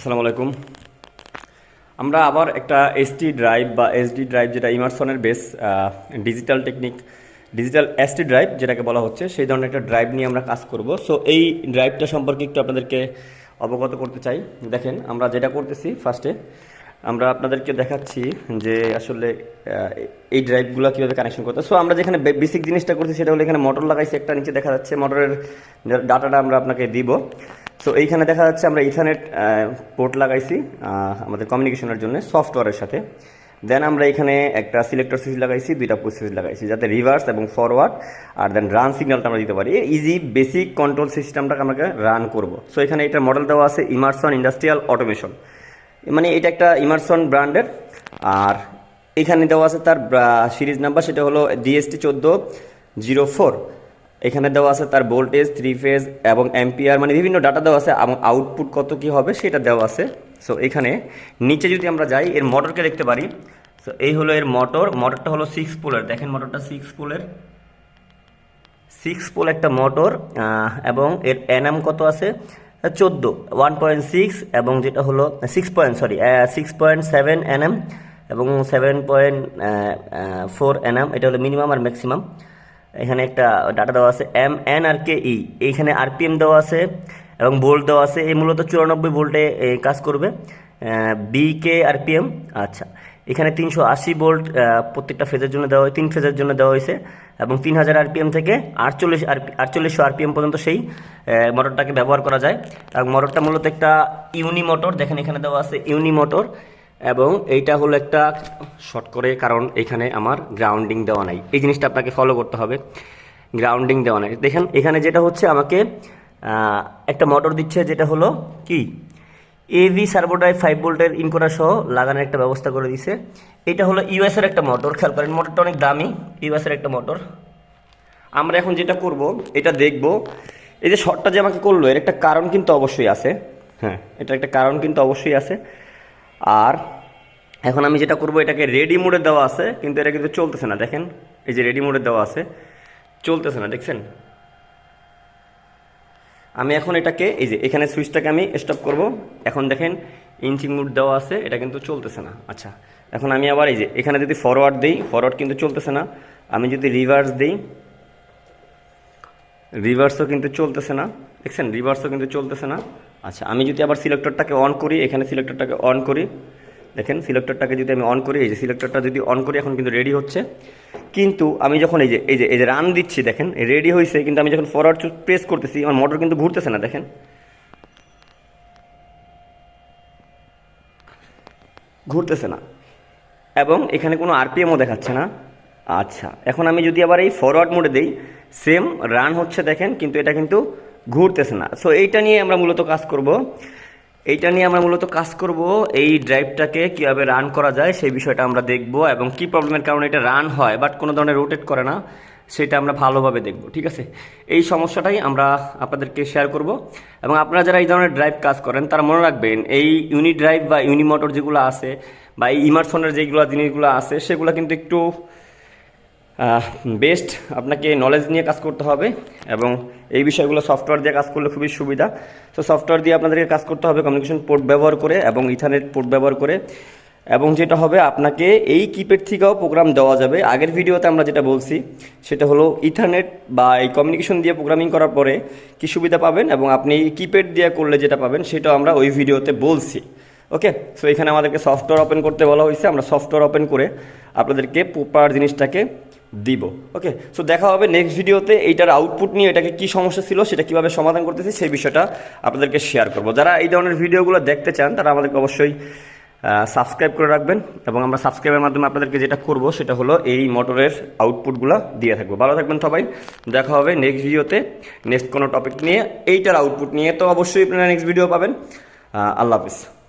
আসসালামু আলাইকুম। আমরা আবার একটা এসটি ড্রাইভ বা এসডি ড্রাইভ যেটা ইমারসনের base digital technique digital ST drive যেটাকে বলা হচ্ছে, সেই ধরনের একটা ড্রাইভ নিয়ে আমরা কাজ করব। সো এই ড্রাইভটা সম্পর্কে একটু আপনাদেরকে অবগত করতে চাই। দেখেন, আমরা যেটা করতেছি ফার্স্টে আমরা আপনাদেরকে দেখাচ্ছি যে আসলে এই ড্রাইভগুলো কীভাবে কানেকশন করতে সো আমরা যেখানে বেসিক জিনিসটা করছি সেটা হলো এখানে মোটর লাগাইছি, একটা নিচে দেখা যাচ্ছে মোটরের ডাটাটা আমরা আপনাকে দিব। সো এইখানে দেখা যাচ্ছে আমরা ইথানেট পোর্ট লাগাইছি আমাদের কমিউনিকেশনের জন্য সফটওয়্যারের সাথে। দেন আমরা এখানে একটা সিলেক্টর সুইচ লাগাইছি, দুইটা পুশ সুইচ লাগাইছি, যাতে রিভার্স এবং ফরওয়ার্ড আর দেন রান সিগন্যালটা আমরা দিতে পারি। ইজি বেসিক কন্ট্রোল সিস্টেমটাকে আমাকে রান করব। সো এখানে এটা মডেল দেওয়া আছে ইমারসন ইন্ডাস্ট্রিয়াল অটোমেশন মানে এটা একটা ইমারসন ব্র্যান্ডের আর এখানে দেওয়া আছে তার সিরিজ নাম্বার সেটা হলো ডিএসটি চোদ্দ জিরো ফোর এখানে দেওয়া আছে তার ভোল্টেজ থ্রি ফেজ এবং অ্যাম্পিয়ার মানে বিভিন্ন ডাটা দেওয়া আছে এবং আউটপুট কত কি হবে সেটা দেওয়া আছে। সো এখানে নিচে যদি আমরা যাই, এর মোটরকে দেখতে পারি। সো এই হলো এর মোটর মোটরটা হলো সিক্স পোলের দেখেন মোটরটা সিক্স পোলের সিক্স পোল একটা মোটর এবং এর এনএম কত আছে? চোদ্দ ওয়ান পয়েন্ট সিক্স এবং যেটা হলো six point sorry six point seven N M এবং seven point four N M এটা হলো মিনিমাম আর ম্যাক্সিমাম এখানে একটা ডাটা দেওয়া আছে এম, এন আর কে, ই। এইখানে আরপিএম দেওয়া আছে এবং ভোল্ট দেওয়া আছে। এই মূলত চুরানব্বই এই কাজ করবে। B, K, RPM. আচ্ছা। এখানে তিনশো আশি ভোল্ট প্রত্যেকটা ফেজের জন্য দেওয়া হয়। তিন ফেজের জন্য দেওয়া হয়েছে। এবং তিন হাজার আরপিএম থেকে আটচল্লিশ আর আটচল্লিশশো আরপিএম পর্যন্ত সেই মোটরটাকে ব্যবহার করা যায়। এবং মোটরটা মূলত একটা ইউনি মোটর দেখেন এখানে দেওয়া আছে ইউনি মোটর এবং এইটা হলো একটা শর্ট করে, কারণ এখানে আমার গ্রাউন্ডিং দেওয়া নাই। এই জিনিসটা আপনাকে ফলো করতে হবে। গ্রাউন্ডিং দেওয়া নাই। দেখেন, এখানে যেটা হচ্ছে, আমাকে একটা মোটর দিচ্ছে, যেটা হলো কি? এভি সার্ভোড্রাইভ ফাইভ ভোল্টের ইন সহ লাগানোর একটা ব্যবস্থা করে দিছে। এটা হলো ইউএস এর একটা মোটর খেয়াল করেন মোটরটা অনেক দামি ইউএস এর একটা মোটর আমরা এখন যেটা করব, এটা দেখব। এই যে শর্টটা যে আমাকে করল, এর একটা কারণ কিন্তু অবশ্যই আছে। হ্যাঁ এটা একটা কারণ কিন্তু অবশ্যই আছে। আর এখন আমি যেটা করব, এটাকে রেডি মোডে দেওয়া আছে, কিন্তু এটা কিন্তু চলতেছে না, দেখেন। এই যে রেডি মোডে দেওয়া আছে, চলতেছে না, দেখছেন? আমি এখন এটাকে, এই যে এখানে সুইচটাকে আমি স্টপ করব। এখন দেখেন ইঞ্চিং মুড দেওয়া আছে, এটা কিন্তু চলতেছে না। আচ্ছা এখন আমি আবার এই যে এখানে যদি ফরওয়ার্ড দিই ফরওয়ার্ড কিন্তু চলতেছে না। আমি যদি রিভার্স দিই রিভার্সও কিন্তু চলতেছে না, দেখছেন? রিভার্সও কিন্তু চলতেছে না। আচ্ছা আমি যদি আবার সিলেক্টরটাকে অন করি, এখানে সিলেক্টরটাকে অন করি, দেখেন সিলেক্টরটাকে যদি আমি অন করি, এই যে সিলেক্টরটা যদি অন করি, এখন কিন্তু রেডি হচ্ছে। কিন্তু আমি যখন এই যে এই যে এই যে রান দিচ্ছি, দেখেন রেডি হয়েছে কিন্তু আমি যখন ফরওয়ার্ড প্রেস করতেছি, আমার মোটর কিন্তু ঘুরতেছে না, দেখেন। ঘুরতেছে না। এবং এখানে কোনো আরপিএমও দেখাচ্ছে না। আচ্ছা এখন আমি যদি আবার এই ফরওয়ার্ড মোডে দিই সেম রান হচ্ছে, দেখেন, কিন্তু এটা কিন্তু ঘুরতেছে না। সো এইটা নিয়ে আমরা মূলত কাজ করব। এইটা নিয়ে আমরা মূলত কাজ করব এই ড্রাইভটাকে কীভাবে রান করা যায় সেই বিষয়টা আমরা দেখব এবং কি প্রবলেমের কারণে এটা রান হয় বাট কোনো ধরনের রোটেট করে না, সেটা আমরা ভালোভাবে দেখব, ঠিক আছে? এই সমস্যাটাই আমরা আপনাদেরকে শেয়ার করব। এবং আপনারা যারা এই ধরনের ড্রাইভ কাজ করেন, তারা মনে রাখবেন এই ইউনি ড্রাইভ বা ইউনি মোটর যেগুলো আছে বা এই ইমারসনের যেগুলো জিনিসগুলো আছে, সেগুলো কিন্তু একটু বেস্ট আপনাকে নলেজ নিয়ে কাজ করতে হবে এবং এই বিষয়গুলো সফটওয়্যার দিয়ে কাজ করলে খুবই সুবিধা। তো সফটওয়্যার দিয়ে আপনাদেরকে কাজ করতে হবে কমিউনিকেশন পোর্ট ব্যবহার করে এবং ইথারনেট পোর্ট ব্যবহার করে এবং যেটা হবে আপনাকে এই কিপ্যাড থেকেও প্রোগ্রাম দেওয়া যাবে। আগের ভিডিওতে আমরা যেটা বলছি, সেটা হলো ইথারনেট বা এই কমিউনিকেশন দিয়ে প্রোগ্রামিং করার পরে কি সুবিধা পাবেন এবং আপনি কিপ্যাড দিয়ে করলে যেটা পাবেন, সেটাও আমরা ওই ভিডিওতে বলছি। ওকে সো এখানে আমাদেরকে সফটওয়্যার ওপেন করতে বলা হয়েছে। আমরা সফটওয়্যার ওপেন করে আপনাদেরকে প্রপার জিনিসটাকে দিব। ওকে সো দেখা হবে নেক্সট ভিডিওতে এইটার আউটপুট নিয়ে এটাকে কি সমস্যা ছিল সেটা কীভাবে সমাধান করতেছি সেই বিষয়টা আপনাদেরকে শেয়ার করব। যারা এই ধরনের ভিডিওগুলো দেখতে চান, তারা আমাদেরকে অবশ্যই সাবস্ক্রাইব করে রাখবেন এবং আমরা সাবস্ক্রাইবের মাধ্যমে আপনাদেরকে যেটা করব সেটা হলো এই মোটরের আউটপুটগুলো দিয়ে থাকব। ভালো থাকবেন সবাই, দেখা হবে নেক্সট ভিডিওতে নেক্সট কোনো টপিক নিয়ে, এইটার আউটপুট নিয়ে তো অবশ্যই আপনারা নেক্সট ভিডিও পাবেন। আল্লাহ হাফিজ।